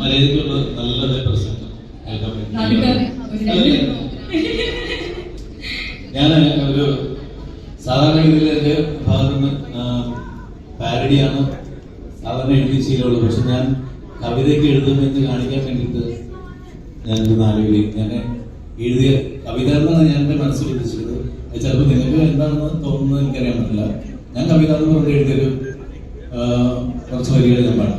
മര്യാദയ്ക്കുള്ള നല്ല പ്രസന്റ് ഞാൻ ഒരു സാധാരണ രീതിയിൽ എന്റെ ഭാഗത്ത് പാരഡിയാണ് സാധാരണ എഴുതി ശീലമുള്ളത് പക്ഷെ ഞാൻ കവിതയ്ക്ക് എഴുതുമെന്ന് കാണിക്കാൻ വേണ്ടിയിട്ട് ഞാൻ ഒരു നാല് ഞാൻ എഴുതിയ കവിത എന്നാണ് ഞാൻ എന്റെ മനസ്സിൽ ഉദ്ദേശിച്ചത്. ചിലപ്പോൾ നിങ്ങൾക്ക് എന്താണെന്ന് തോന്നുന്നത് എനിക്കറിയാൻ പറ്റില്ല. ഞാൻ കവിത എന്ന് പറഞ്ഞ് എഴുതിയൊരു കുറച്ച് വരികൾ ഞാൻ പാടാം.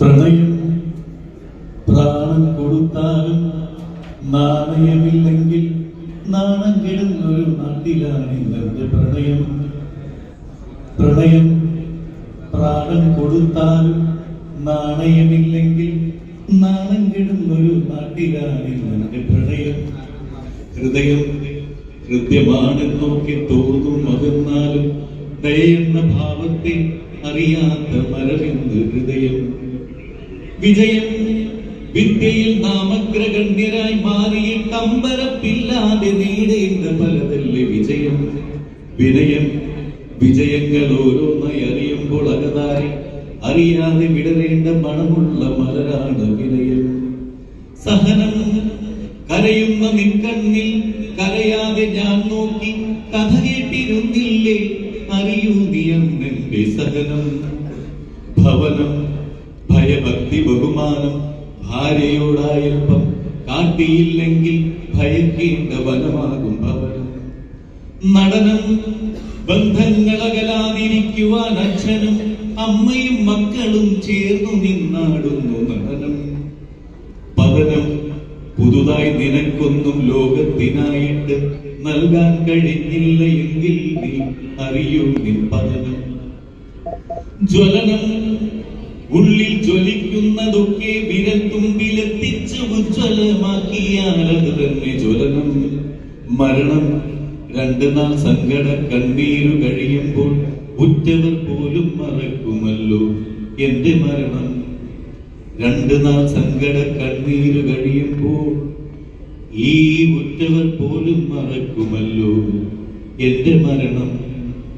പ്രണയം പ്രാണൻ കൊടുത്താലും നാണയമില്ലെങ്കിൽ നാണം കെടുന്നൊരു നാട്ടിലാണ് ഇന്നത്തെ പ്രണയം. പ്രണയം പ്രാണൻ കൊടുത്താലും നാണയമില്ലെങ്കിൽ നാണം കെടുന്നൊരു നാട്ടിലാണ് ഇന്നത്തെ പ്രണയം. ഹൃദയം ഹൃദ്യമാണെന്നൊക്കെ തോന്നും മകന്നാലും ദയെന്ന ഭാവത്തെ അറിയാത്ത മരമെന്ന് ഹൃദയം. വിജയം വിദ്യയിൽ നാമഗ്രഗണ്യരായി മാറിയിട്ട് അമ്പരപ്പില്ലാതെ നേടേണ്ട പലതല്ലേ വിജയം? വിനയം വിജയങ്ങൾ ഓരോന്നായി അറിയുമ്പോൾ അകതാരി അറിയാതെ വിടരേണ്ട മണമുള്ള മലരാണ് വിനയം. സഹനം കരയുന്ന നിൻകണ്ണിൽ കരയാതെ ഞാൻ നോക്കി കഥ കേട്ടിരുന്നില്ലേ? അറിയൂ നീ അന്നെന്റെ സഹനം ഭവനം ഭയഭക്തി ബഹുമാനം ഭാര്യയോടായൽപ്പം കാട്ടിയില്ലെങ്കിൽ ഭയക്കേണ്ട വനമാകും ഭവനം. നടനം ബന്ധങ്ങളകലാതിരിക്കുവാൻ അച്ഛനും അമ്മയും മക്കളും ചേർന്നു നിന്നാടുന്നു നടനം. പുതുതായി നിനക്കൊന്നും ലോകത്തിനായിട്ട് നൽകാൻ കഴിഞ്ഞില്ല എങ്കിൽ നീ അറിയൂ നിൻ പതനം. ജ്വലനം ഉള്ളിൽ ജ്വലിക്കുന്നതൊക്കെ വിരൽത്തുമ്പിലെത്തിച്ച് ഉജ്ജ്വലമാക്കിയാൽ അത് തന്നെ ജ്വലനം. മരണം രണ്ടു നാൾ സങ്കട കണ്ണീരു കഴിയുമ്പോൾ ഉറ്റവർ പോലും മറക്കുമല്ലോ എന്റെ മരണം. രണ്ടു നാൾ സങ്കട കണ്ണീര് കഴിയുമ്പോൾ ഈ ഉറ്റവർ പോലും മറക്കുമല്ലോ. എന്റെ മരണം?